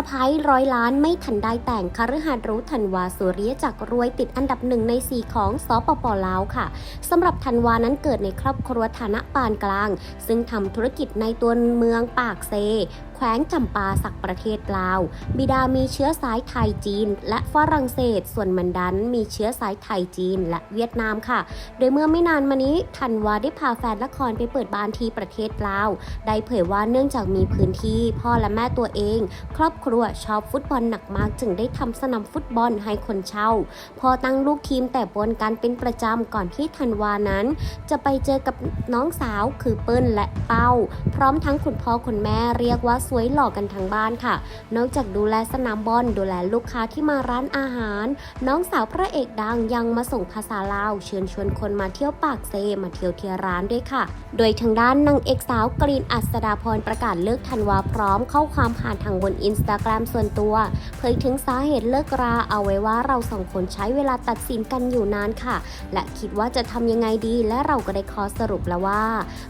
ะพ้ายร้อยล้านไม่ทันได้แต่งคฤหาสน์รู้ธันวาสุริยจักรรวยติดอันดับหนึ่งใน 4 ของสปปลาวค่ะสำหรับธันวานั้นเกิดในครอบครัวฐานะปานกลาง ซึ่งทำธุรกิจในตัวเมืองปากเซ แขวงจำปาสักประเทศลาว บิดามีเชื้อสายไทยจีน และฝรั่งเศส ส่วนมันดันมีเชื้อสายไทยจีน และเวียดนามค่ะ โดยเมื่อไม่นานมานี้ธันวาได้พาแฟนละครไปเปิดบ้านที่ประเทศลาว ได้เผยว่าเนื่องจากมีพื้นที่พ่อและแม่ตัวเอง ครอบครัวชอบฟุตบอลหนักมากจึงได้ทำสนามฟุตบอลให้คนเช่า พอตั้งลูกทีมแต่บนกันเป็นประจำก่อนที่ธันวานั้น จะไปเจอกับน้องสาวคือเปิ้ลและเป้า พร้อมทั้งคุณพ่อคุณแม่เรียกว่าสวยหล่อกันทั้งบ้านค่ะ นอกจากดูแลสนามบอลดูแลลูกค้าที่มาร้านอาหาร น้องสาวพระเอกดังยังมาส่งภาษาลาว เชิญชวนคนมาเที่ยวปากเซมาเที่ยวเที่ยวร้านด้วยค่ะ โดยทางด้านนางเอกสาวกรีนอัศดาพรประกาศเลิกธันวาพร้อมเข้าความผ่านทางบนอินสตาแกรมส่วนตัว เผยถึงสาเหตุเลิกราเอาไว้ว่าเราสองคนใช้เวลาตัดสินกันอยู่นานค่ะ และคิดว่าจะทำยังไงดีและเราก็ได้ขอสรุปแล้วว่า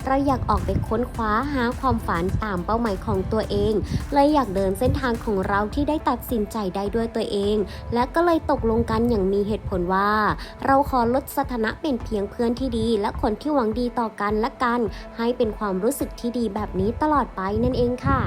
เราอยากออกไปค้นคว้าหาความฝันตามเป้าหมายของตัวเองเลยอยากเดินเส้นทางของเราที่ได้ตัดสินใจได้ด้วยตัวเอง และก็เลยตกลงกันอย่างมีเหตุผลว่า เราขอลดสถานะเป็นเพียงเพื่อนที่ดี และคนที่หวังดีต่อกันและกัน ให้เป็นความรู้สึกที่ดีแบบนี้ตลอดไปนั่นเองค่ะ